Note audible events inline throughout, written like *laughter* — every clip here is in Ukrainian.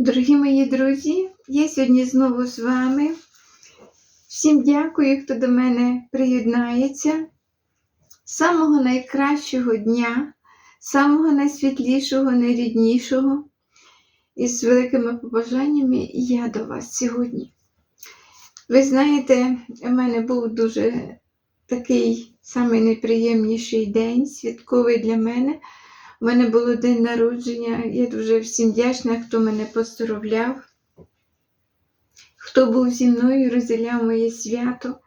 Дорогі мої друзі, я сьогодні знову з вами. Всім дякую, хто до мене приєднається. Самого найкращого дня, самого найсвітлішого, найріднішого. І з великими побажаннями я до вас сьогодні. Ви знаєте, у мене був дуже такий самий найприємніший день, святковий для мене. У мене було день народження. Я дуже всім вдячна, хто мене поздоровляв, хто був зі мною, розділяв моє свято.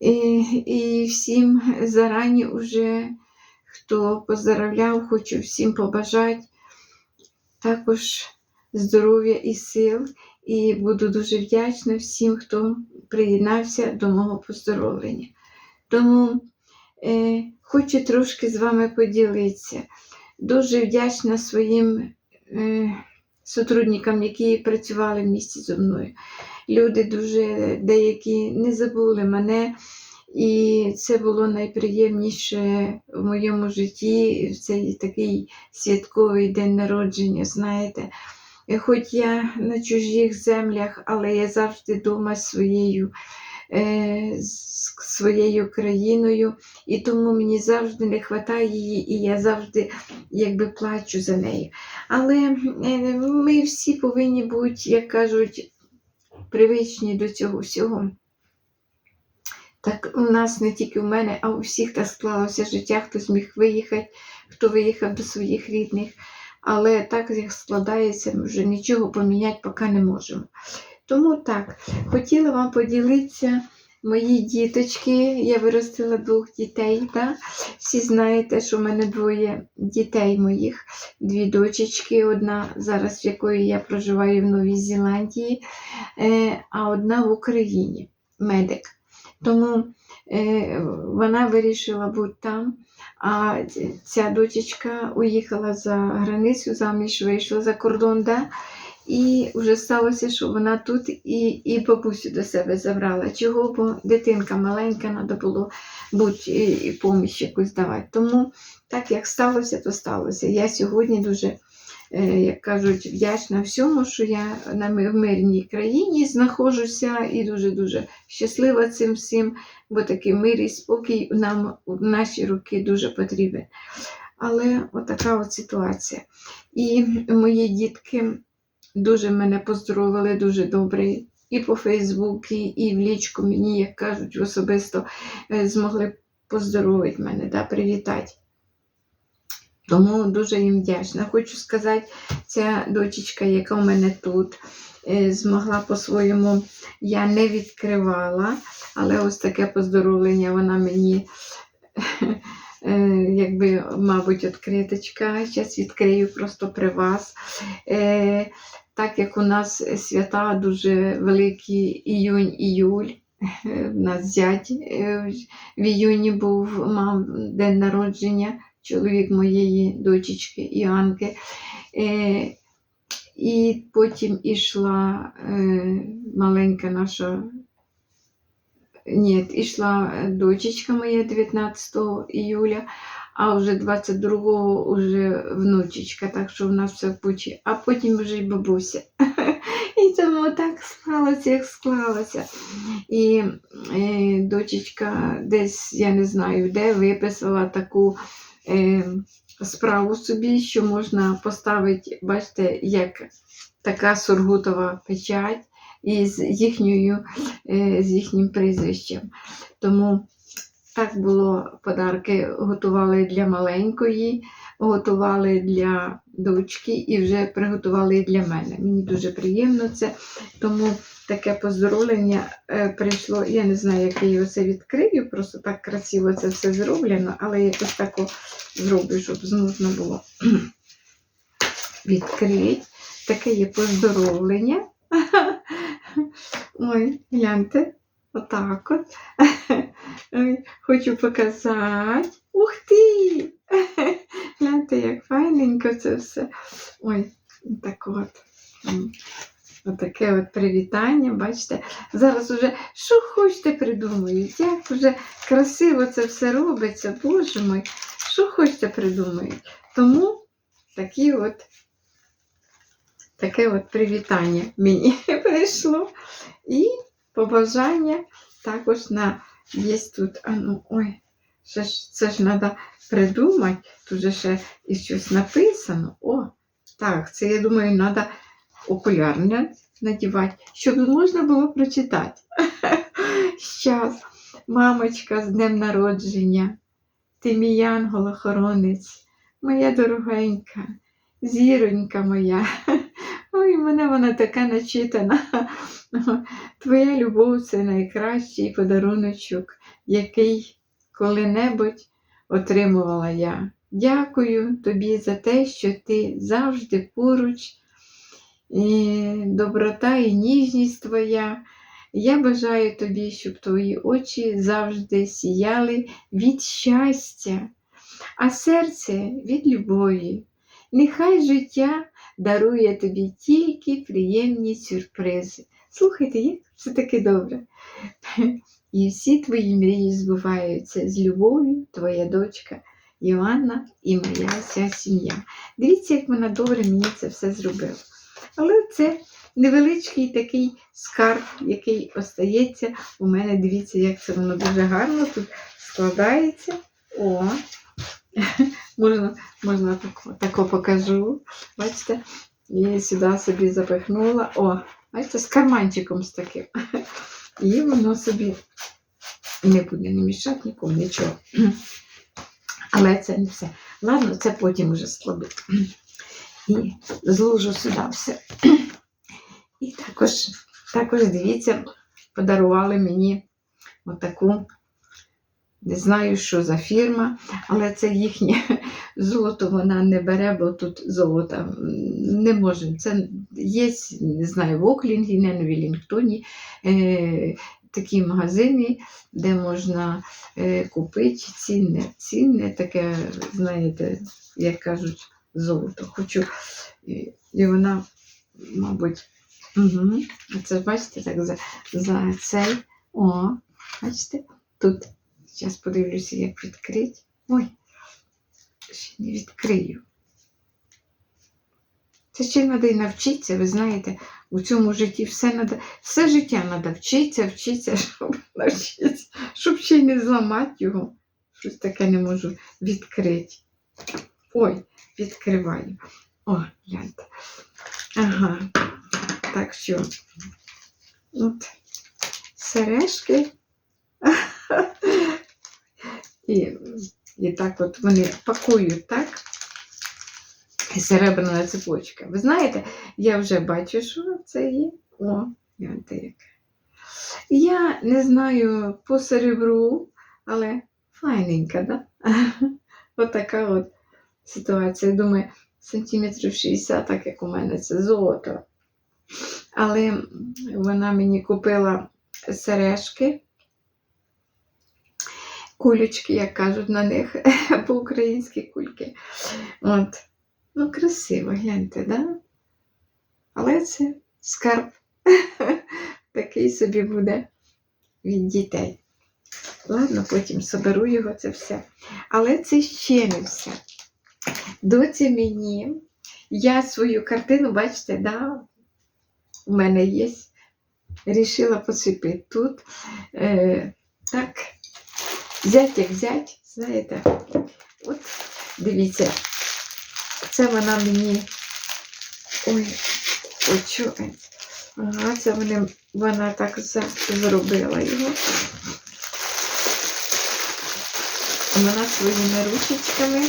І, і всім зарані уже, хто поздоровляв, хочу всім побажати також здоров'я і сил. І буду дуже вдячна всім, хто приєднався до мого поздоровлення. Тому е, хочу трошки з вами поділитися. Дуже вдячна своїм е, сотрудникам, які працювали в місті зі мною. Люди дуже деякі не забули мене, і це було найприємніше в моєму житті в цей такий святковий день народження, знаєте. Е, Хоч я на чужих землях, але я завжди вдома своєю, з своєю країною, і тому мені завжди не вистачає її, і я завжди якби плачу за нею. Але е, ми всі повинні бути, як кажуть, привичні до цього всього. Так у нас не тільки у мене, а у всіх так склалося життя, хто зміг виїхати, хто виїхав до своїх рідних. Але так як складається, ми вже нічого поміняти поки не можемо. Тому так, хотіла вам поділитися мої діточки. Я виростила двох дітей. Да? Всі знаєте, що в мене двоє дітей моїх, дві дочечки, одна зараз, в якої я проживаю в Новій Зеландії, е, а одна в Україні, медик. Тому е, вона вирішила бути там. А ця дочечка уїхала за границю, заміж вийшла за кордон, да? І вже сталося, що вона тут і і бабусю до себе забрала. Чого? Бо дитинка маленька, треба було будь і, поміч якусь давати. Тому так як сталося, то сталося. Я сьогодні дуже, е, як кажуть, вдячна всьому, що я на в мирній країні знаходжуся і дуже-дуже щаслива цим всім бо такий мир і спокій нам в наші роки дуже потрібен. Але отака от ситуація. І мої дітки дуже мене поздоровили, дуже добре. І по Фейсбуку, і в лічку мені, як кажуть, особисто е, змогли поздоровити мене, да, привітати. Тому дуже їм вдячна. Хочу сказати, ця дочечка, яка у мене тут, е, змогла по-своєму, я не відкривала, але ось таке поздоровлення вона мені, *laughs* е, якби, мабуть, відкриточка. Зараз відкрию просто при вас. Так як у нас свята дуже великі іюнь-іюль. У *laughs* нас зять е, в іюні був мав день народження, чоловік моєї дочечки Іанки. Е, і потім ішла е, маленька наша. Ні, ішла дочечка моя 19 іюля, а вже 22-го вже внучечка, так що в нас все в пучі, а потім вже й бабуся. *laughs* І тому так склалося, як склалося. І е, дочечка десь, я не знаю, де виписала таку е, справу собі, що можна поставити, бачите, як така сургутова печать із їхньою, е, з їхнім прізвищем. Тому так було подарки готували для маленької, готували для дочки і вже приготували для мене. Мені дуже приємно це. Тому таке поздоровлення е, прийшло. Я не знаю, як я його це відкрию, просто так красиво це все зроблено, але якось так зроблю, щоб зможна було *clears throat* відкрити. Таке є поздоровлення. *laughs* Ой, гляньте, отак от. *laughs* Хочу показати. Ух ти! *laughs* Гляньте, як файненько це все. Ой, так от. Отаке от привітання, бачите. Зараз уже що хочете придумають, як вже красиво це все робиться, боже мой, що хочете придумають. Тому такі от таке от привітання мені *laughs* прийшло. І побажання також на є тут. А ну, ой, ще ж, це ж треба придумати. Тут же ще і щось написано. О, так, це я думаю, треба окулярне надівати, щоб можна було прочитати. *laughs* Щас, мамочка з днем народження, ти мій янгол-охоронець, моя дорогенька, зіронька моя. Ой, в мене вона така начитана. *laughs* Твоя любов це найкращий подаруночок, який коли-небудь отримувала я. Дякую тобі за те, що ти завжди поруч, і доброта і ніжність твоя. Я бажаю тобі, щоб твої очі завжди сіяли від щастя, а серце від любові. Нехай життя дарує тобі тільки приємні сюрпризи. Слухайте, як все таки добре. І всі твої мрії збуваються з любов'ю, твоя дочка Йоанна і моя вся сім'я. Дивіться, як вона добре мені це все зробила. Але це невеличкий такий скарб, який остається у мене. Дивіться, як це воно дуже гарно тут складається. О, можна, можна тако, тако покажу. Бачите, і сюди собі запихнула. О, бачите, з карманчиком з таким. І воно собі не буде не мішати нікому, нічого. Але це не все. Ладно, це потім вже складу. І зложу сюди все. І також, також дивіться, подарували мені отаку, не знаю, що за фірма, але це їхнє *laughs* золото вона не бере, бо тут золота не можемо. Це є, не знаю, в Оклінгі, не в Вілінгтоні. Е, такі магазини, де можна е, купити цінне, цінне таке, знаєте, як кажуть, золото. Хочу. І вона, мабуть, угу. це бачите, так за, за цей. О, бачите, тут. Зараз подивлюся, як відкрити. Ой, ще не відкрию. Це ще треба і навчитися, ви знаєте, у цьому житті все надо, все життя треба вчитися, вчитися, *laughs* щоб навчитися, щоб ще й не зламати його. Щось таке не можу відкрити. Ой, відкриваю. О, гляньте. Ага. Так що, от, сережки. *laughs* І, і так от вони пакують так. І серебряна цепочка. Ви знаєте, я вже бачу, що це є. О, гляньте. Я не знаю по серебру, але файненька, да? *laughs* Отака от ситуація. Думаю, сантиметрів 60, так як у мене це золото. Але вона мені купила сережки, кулечки, як кажуть на них, *laughs* по-українськи кульки. От. Ну, красиво, гляньте, да? Але це скарб *laughs* такий собі буде від дітей. Ладно, потім соберу його це все. Але це ще не все. Доці мені, я свою картину, бачите, да, у мене є. Рішила посипити тут. Е, так, взять як взять, знаєте, от дивіться, це вона мені. Ой, ой, що? Ага, це вони, вона так зробила його. Вона своїми ручечками.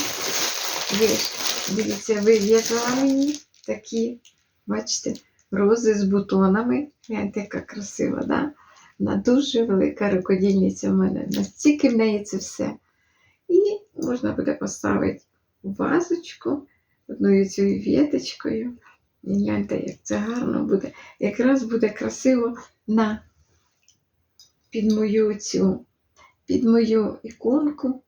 Дивіться, вив'язала мені такі, бачите, рози з бутонами. Гляньте, яка красива, да? Вона дуже велика рукодільниця в мене. Настільки в неї це все. І можна буде поставити у вазочку одною цією віточкою. Гляньте, як це гарно буде. Якраз буде красиво на під мою цю, під мою іконку.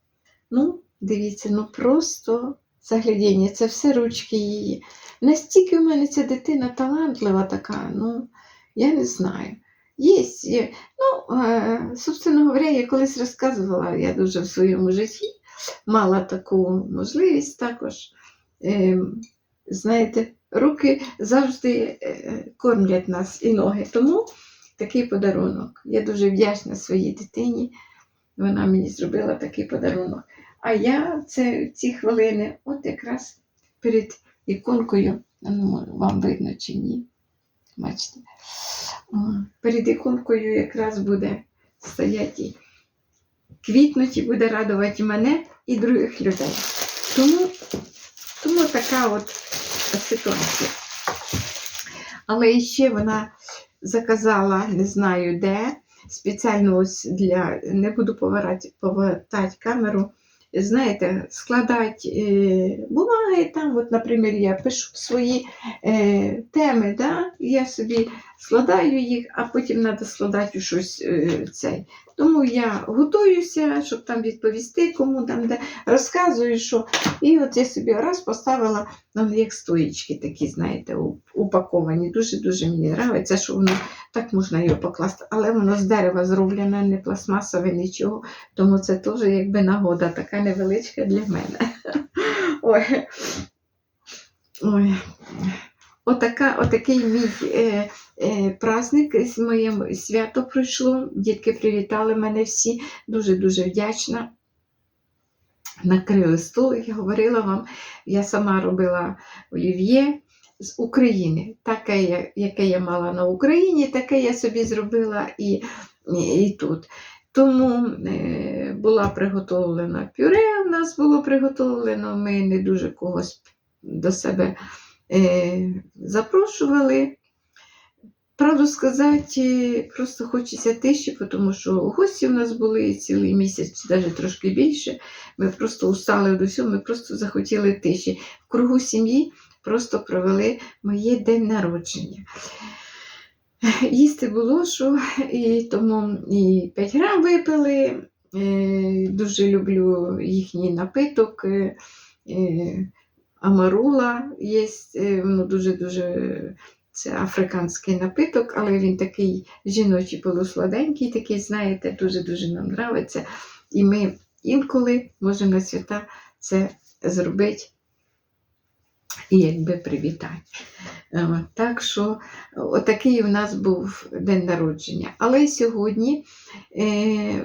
Ну, дивіться, ну просто заглядіння, це все ручки її. Настільки в мене ця дитина талантлива така, ну, я не знаю. Є. Ну, е, собственно говоря, я колись розказувала, я дуже в своєму житті мала таку можливість також. Е, знаєте, руки завжди е, кормлять нас і ноги. Тому такий подарунок. Я дуже вдячна своїй дитині. Вона мені зробила такий подарунок. А я це ці хвилини, от якраз перед іконкою, ну, вам видно чи ні. Бачите, перед іконкою якраз буде стояти і квітнуть і буде радувати мене і других людей. Тому, тому така от ситуація. Але ще вона заказала, не знаю де, спеціально ось для, не буду повертати камеру, знаєте, складати е, бумаги там, от, наприклад, я пишу свої е, теми, да? я собі складаю їх, а потім треба складати щось е, цей. Тому я готуюся, щоб там відповісти, кому там де розказую, що. І от я собі раз поставила, ну, як стоїчки такі, знаєте, упаковані. Дуже-дуже мені подобається, що воно так можна його покласти, але воно з дерева зроблено, не пластмасове, нічого. Тому це теж якби нагода, така невеличка для мене. *laughs* Ой. Ой. Отака, отакий мій е, е, праздник, моє свято пройшло. Дітки привітали мене всі. Дуже-дуже вдячна. Накрили стол, я говорила вам, я сама робила олів'є з України. Таке, яке я мала на Україні, таке я собі зробила і, і, тут. Тому е, була приготовлена пюре, у нас було приготовлено, ми не дуже когось до себе е, запрошували. Правду сказати, просто хочеться тиші, тому що гості у нас були цілий місяць, навіть трошки більше. Ми просто устали від усього, ми просто захотіли тиші. В кругу сім'ї просто провели моє день народження. Їсти було що, і тому і 5 грам випили. Е, Дуже люблю їхній напиток. е, е, Амарула є, воно дуже-дуже це африканський напиток, але він такий жіночий полусладенький, такий, знаєте, дуже-дуже нам подобається. І ми інколи можемо на свята це зробити і якби привітати. Е, Так що отакий у нас був день народження. Але сьогодні е,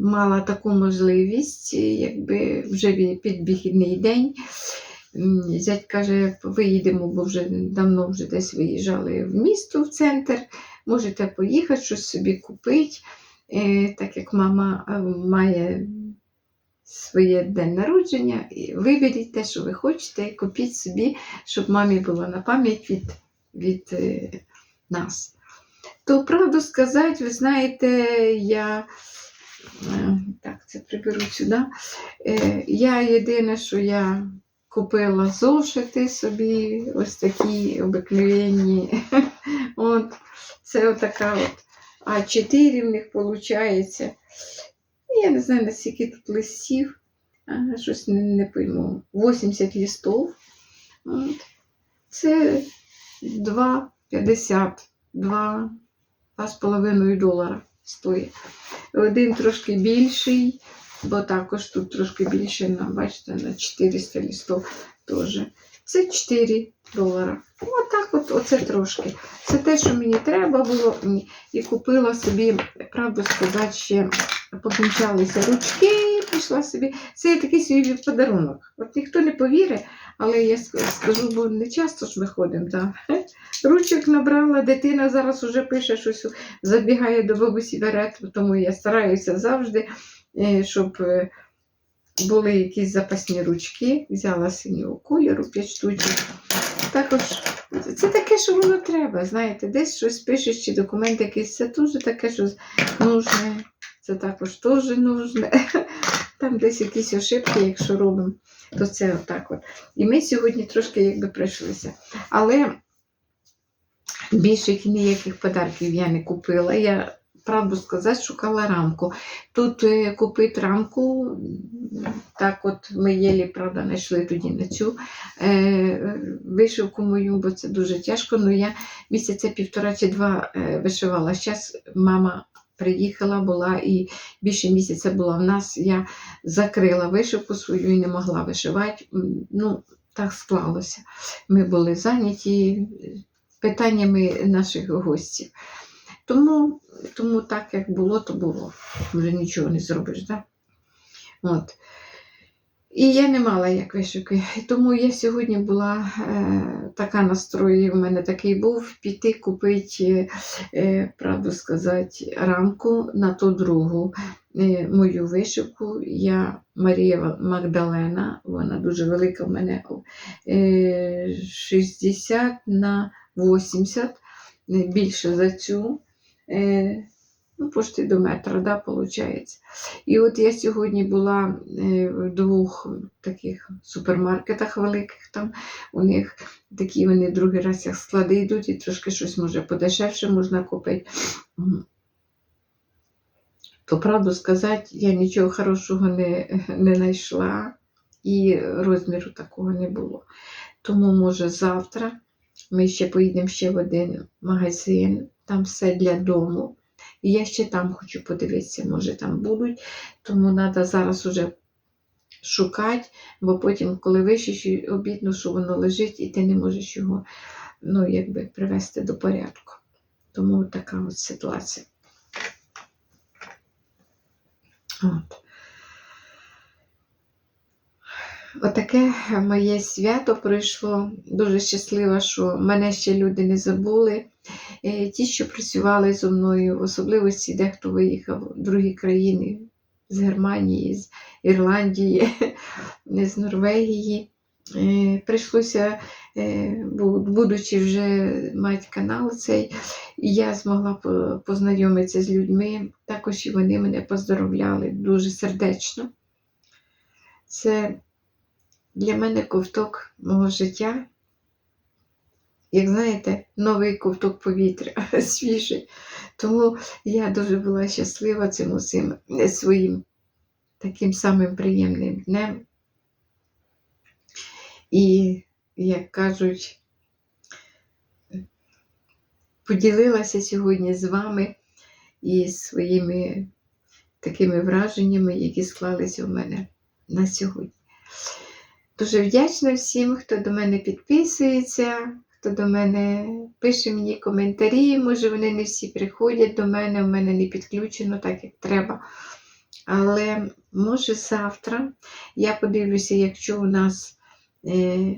мала таку можливість, якби вже підвихідний день. Зять каже, виїдемо, бо вже давно вже десь виїжджали в місто, в центр. Можете поїхати, щось собі купити. Е, так як мама е, має своє день народження, і виберіть те, що ви хочете, і купіть собі, щоб мамі було на пам'ять від, від е, нас. То правду сказати, ви знаєте, я е, так, це приберу сюди. Е, Я єдине, що я купила зошити собі, ось такі обикновенні. *laughs* От, це отака от А4 в них виходить. Я не знаю, наскільки тут листів, щось не, не пойму. 80 листов. От. Це 2,50, 2, 2,5 долара стоїть. Один трошки більший, бо також тут трошки більше, бачите, на 400 листов теж. Це 4 долара. Отак от, оце трошки. Це те, що мені треба було. І купила собі, правду сказати, ще покінчалися ручки, пішла собі. Це є такий свій подарунок. От ніхто не повірить, але я скажу, бо не часто ж ми ходимо. Да. *laughs* Ручок набрала, дитина зараз уже пише щось, забігає до бабусі берет, тому я стараюся завжди, е, щоб е, були якісь запасні ручки. Взяла синього кольору 5 штучок. Також це таке, що воно треба. Знаєте, десь щось пишеш чи документ якийсь, це теж таке, що нужне. Це також теж нужне. *laughs* Там десь якісь ошибки, якщо робимо, то це отак от. І ми сьогодні трошки якби пройшлися. Але більше ніяких подарків я не купила. Я, правду сказати, шукала рамку. Тут е, купити рамку, так от ми єлі, правда, знайшли тоді на цю е, вишивку мою, бо це дуже тяжко. Ну я місяця півтора чи два е, вишивала. Зараз мама приїхала, була і більше місяця була в нас. Я закрила вишивку свою і не могла вишивати. Ну, так склалося. Ми були зайняті питаннями наших гостів. Тому, тому так, як було, то було. Вже нічого не зробиш? От. І я не мала як вишивки. *laughs* Тому я сьогодні була е, така настрої, в мене такий був піти купити, е, правду сказати, рамку на ту другу е, мою вишивку. Я Марія Магдалена, вона дуже велика в мене е, 60 на 80, е, більше за цю. Е, ну, пошти до метра, да, виходить. І от я сьогодні була е, в двох таких супермаркетах великих, там у них такі вони другий раз як склади йдуть, і трошки щось може подешевше можна купити. То правду сказати, я нічого хорошого не, не знайшла, і розміру такого не було. Тому, може, завтра ми ще поїдемо ще в один магазин, там все для дому. І я ще там хочу подивитися, може там будуть. Тому треба зараз уже шукати, бо потім, коли вишиш, обідно, що воно лежить, і ти не можеш його ну, якби, привести до порядку. Тому така от ситуація. От. Отаке моє свято пройшло. Дуже щаслива, що мене ще люди не забули. Е, Ті, що працювали зі мною, в особливості дехто виїхав в другі країни з Германії, з Ірландії, *laughs* з Норвегії. Е, Прийшлося, е, будучи вже мати канал цей, я змогла познайомитися з людьми. Також і вони мене поздоровляли дуже сердечно. Це для мене ковток мого життя. Як знаєте, новий ковток повітря, *laughs* свіжий. Тому я дуже була щаслива цим усім е, своїм таким самим приємним днем. І, як кажуть, поділилася сьогодні з вами і своїми такими враженнями, які склалися у мене на сьогодні. Дуже вдячна всім, хто до мене підписується, хто до мене пише мені коментарі. Може, вони не всі приходять до мене, в мене не підключено так, як треба. Але може завтра я подивлюся, якщо у нас е,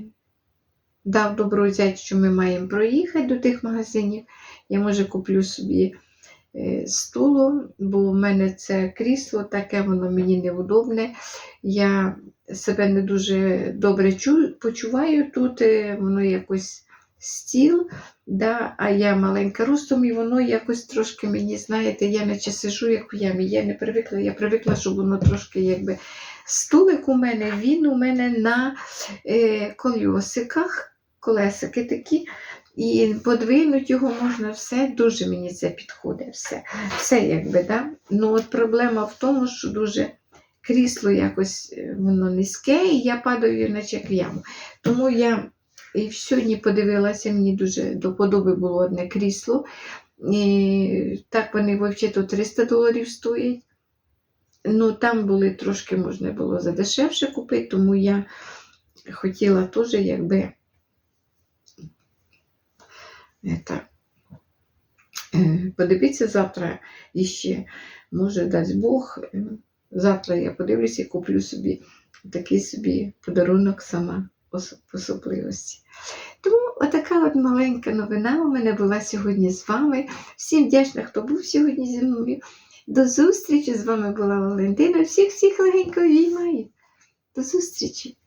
дав добро взяти, що ми маємо проїхати до тих магазинів, я може куплю собі стулу, бо в мене це крісло, таке воно мені неудобне. Я себе не дуже добре почуваю тут, е, воно якось стіл, да, а я маленька ростом, і воно якось трошки мені, знаєте, я наче сижу як в ямі. Я не привикла, я привикла, щоб воно трошки якби. Столик у мене, він у мене на е, колесиках, колесики такі, і подвинути його можна все, дуже мені це підходить. Все, все якби, да? Ну от проблема в тому, що дуже крісло якось е, воно низьке, і я падаю наче як в яму. Тому я і сьогодні подивилася, мені дуже до подоби було одне крісло. І так вони взагалі 300 доларів стоять. Ну, там були трошки можна було задешевше купити, тому я хотіла теж якби это, е, подивитися завтра іще, може, дасть Бог. Завтра я подивлюся і куплю собі такий собі подарунок сама по особливості. Тому отака от маленька новина у мене була сьогодні з вами. Всім вдячна, хто був сьогодні зі мною. До зустрічі! З вами була Валентина. Всіх всіх легенько обіймаю. До зустрічі!